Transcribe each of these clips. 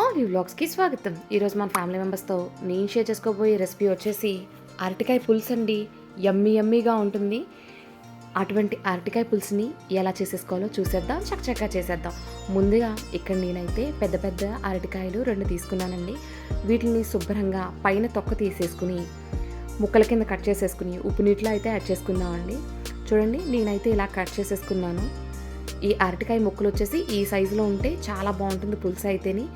Olive you వ్లాగ్స్కి స్వాగతం. ఈరోజు మన ఫ్యామిలీ మెంబర్స్తో నేను షేర్ చేసుకోబోయే రెసిపీ వచ్చేసి అరటికాయ పులుసు అండి. యమ్మీ యమ్మీగా ఉంటుంది. అటువంటి అరటికాయ పులుసుని ఎలా చేసేసుకోవాలో చూసేద్దాం. చక్కచక్క చేసేద్దాం. ముందుగా ఇక్కడ నేనైతే పెద్ద పెద్ద అరటికాయలు రెండు తీసుకున్నానండి. వీటిని శుభ్రంగా పైన తొక్క తీసేసుకుని ముక్కల కింద కట్ చేసేసుకుని ఉప్పు నీటిలో అయితే యాడ్ చేసుకుందామండి. చూడండి నేనైతే ఇలా కట్ చేసేసుకున్నాను. ఈ అరటికాయ ముక్కలు వచ్చేసి ఈ సైజులో ఉంటే చాలా బాగుంటుంది పులుసు అయితేని.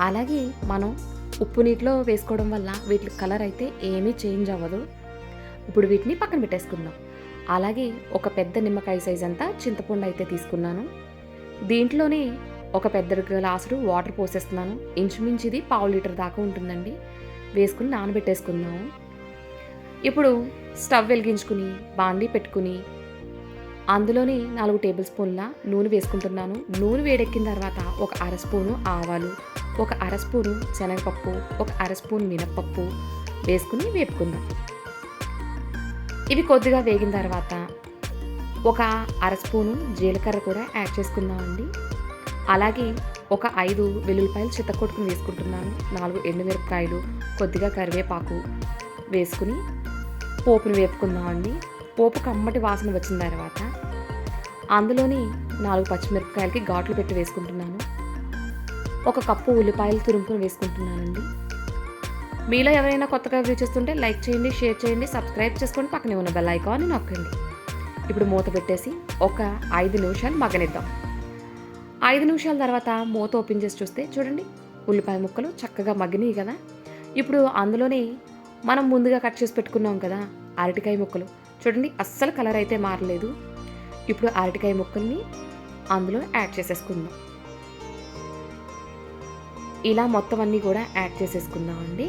అలాగే మనం ఉప్పు నీటిలో వేసుకోవడం వల్ల వీటి కలర్ అయితే ఏమీ చేంజ్ అవ్వదు. ఇప్పుడు వీటిని పక్కన పెట్టేసుకుందాం. అలాగే ఒక పెద్ద నిమ్మకాయ సైజ్ అంతా చింతపండు అయితే తీసుకున్నాను. దీంట్లోనే ఒక పెద్ద గ్లాసుడు వాటర్ పోసేస్తున్నాను. ఇంచుమించు ఇది పావు లీటర్ దాకా ఉంటుందండి. వేసుకుని నానబెట్టేసుకుందాము ఇప్పుడు స్టవ్ వెలిగించుకుని బాండీ పెట్టుకుని అందులోని నాలుగు టేబుల్ స్పూన్ల నూనె వేసుకుంటున్నాను. నూనె వేడెక్కిన తర్వాత ఒక అర స్పూను ఆవాలు. ఒక అర స్పూను శనగపప్పు ఒక అర స్పూన్ మినప్పప్పు వేసుకుని వేపుకుందాం. ఇవి కొద్దిగా వేగిన తర్వాత ఒక అర స్పూను జీలకర్ర కూడా యాడ్ చేసుకుందామండి. అలాగే ఒక ఐదు వెల్లుల్లిపాయలు చిత్తకొట్టుకుని వేసుకుంటున్నాను. నాలుగు ఎండుమిరపకాయలు కొద్దిగా కరివేపాకు వేసుకుని పోపును వేపుకుందామండి. పోపు కమ్మటి వాసన వచ్చిన తర్వాత అందులోని నాలుగు పచ్చిమిరపకాయలకి ఘాట్లు పెట్టి వేసుకుంటున్నాను. ఒక కప్పు ఉల్లిపాయలు తురుముకొని వేసుకుంటున్నానండి. మీలో ఎవరైనా కొత్తగా వ్యూ చేస్తుంటే లైక్ చేయండి షేర్ చేయండి సబ్స్క్రైబ్ చేసుకొని పక్కనే ఉన్న బెల్ ఐకాన్ని నొక్కండి. ఇప్పుడు మూత పెట్టేసి ఒక ఐదు నిమిషాలు మగ్గనిద్దాం. ఐదు నిమిషాల తర్వాత మూత ఓపెన్ చేసి చూస్తే చూడండి ఉల్లిపాయ ముక్కలు చక్కగా మగ్గినాయి కదా. ఇప్పుడు అందులోనే మనం ముందుగా కట్ చేసి పెట్టుకున్నాం కదా అరటికాయ ముక్కలు. చూడండి అస్సలు కలర్ అయితే మారలేదు. ఇప్పుడు అరటికాయ ముక్కల్ని అందులో యాడ్ చేసేసుకుందాం. ఇలా మొత్తం అన్నీ కూడా యాడ్ చేసేసుకుందామండి.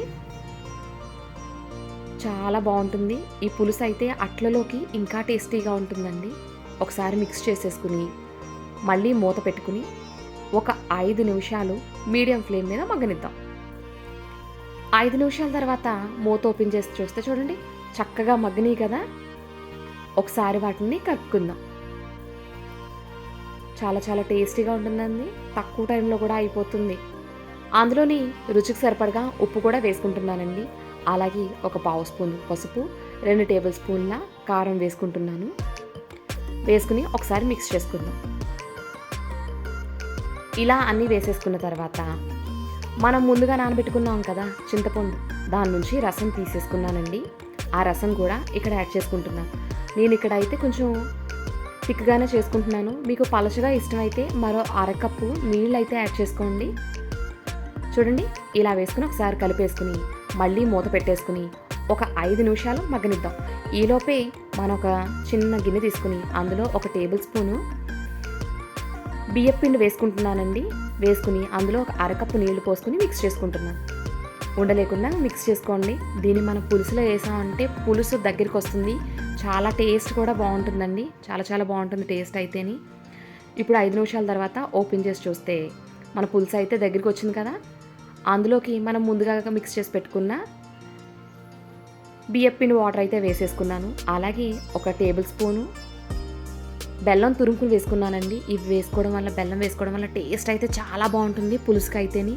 చాలా బాగుంటుంది. ఈ పులుసు అయితే అట్లలోకి ఇంకా టేస్టీగా ఉంటుందండి. ఒకసారి మిక్స్ చేసేసుకుని మళ్ళీ మూత పెట్టుకుని ఒక ఐదు నిమిషాలు మీడియం ఫ్లేమ్ మీద మగ్గనిద్దాం. ఐదు నిమిషాల తర్వాత మూత ఓపెన్ చేసి చూస్తే చూడండి చక్కగా మగ్గినాయి కదా. ఒకసారి వాటిని కలుపుకుందాం. చాలా చాలా టేస్టీగా ఉంటుందండి. తక్కువ టైంలో కూడా అయిపోతుంది. అందులోని రుచికి సరిపడగా ఉప్పు కూడా వేసుకుంటున్నానండి. అలాగే ఒక పావు స్పూన్ పసుపు రెండు టేబుల్ స్పూన్ల కారం వేసుకుంటున్నాను. వేసుకుని ఒకసారి మిక్స్ చేసుకుందాం. ఇలా అన్నీ వేసేసుకున్న తర్వాత మనం ముందుగా నానబెట్టుకున్నాం కదా చింతపండు దాని నుంచి రసం తీసేసుకున్నానండి. ఆ రసం కూడా ఇక్కడ యాడ్ చేసుకుంటున్నాను నేను ఇక్కడ అయితే కొంచెం థిక్గానే చేసుకుంటున్నాను. మీకు పలచగా ఇష్టమైతే మరో అరకప్పు నీళ్ళు అయితే యాడ్ చేసుకోండి. చూడండి ఇలా వేసుకుని ఒకసారి కలిపేసుకుని మళ్ళీ మూత పెట్టేసుకుని ఒక ఐదు నిమిషాలు మగ్గనిద్దాం. ఈలోపే మనం ఒక చిన్న గిన్నె తీసుకుని అందులో ఒక టేబుల్ స్పూను బియ్యపిండి వేసుకుంటున్నానండి. వేసుకుని అందులో ఒక అరకప్పు నీళ్ళు పోసుకుని మిక్స్ చేసుకుంటున్నాను. ఉండలేకుండా మిక్స్ చేసుకోండి. దీన్ని మనం పులుసులో వేసామంటే పులుసు దగ్గరికి వస్తుంది. చాలా టేస్ట్ కూడా బాగుంటుందండి. చాలా చాలా బాగుంటుంది టేస్ట్ అయితేని. ఇప్పుడు ఐదు నిమిషాల తర్వాత ఓపెన్ చేసి చూస్తే మన పులుసు అయితే దగ్గరికి వచ్చింది కదా. అందులోకి మనం ముందుగా మిక్స్ చేసి పెట్టుకున్న బియ్యపిండి వాటర్ అయితే వేసేసుకున్నాను. అలాగే ఒక టేబుల్ స్పూను బెల్లం తురుముకుని వేసుకున్నానండి. ఇవి వేసుకోవడం వల్ల బెల్లం వేసుకోవడం వల్ల టేస్ట్ అయితే చాలా బాగుంటుంది పులుసుకి అయితేని.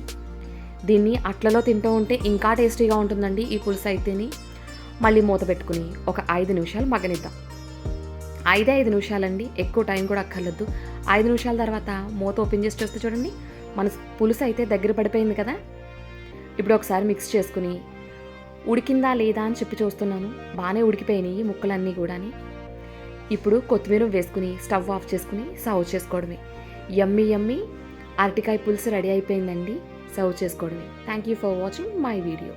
దీన్ని అట్లలో తింటూ ఉంటే ఇంకా టేస్టీగా ఉంటుందండి ఈ పులుసు అయితేని. మళ్ళీ మూత పెట్టుకుని ఒక ఐదు నిమిషాలు మగ్గనిద్దాం. ఐదే ఐదు నిమిషాలండి ఎక్కువ టైం కూడా అక్కర్లేదు. ఐదు నిమిషాల తర్వాత మూత ఓపెన్ చేసి చూస్తే చూడండి మన పులుసు అయితే దగ్గర పడిపోయింది కదా. ఇప్పుడు ఒకసారి మిక్స్ చేసుకుని ఉడికిందా లేదా అని చెప్పి చూస్తున్నాను. బాగానే ఉడికిపోయినాయి ముక్కలన్నీ కూడాని. ఇప్పుడు కొత్తిమీర వేసుకుని స్టవ్ ఆఫ్ చేసుకుని సర్వ్ చేసుకోవడమే. యమ్మీ యమ్మి అరటికాయ పులుసు రెడీ అయిపోయిందండి. సర్వ్ చేసుకోవడమే. Thank you for watching my video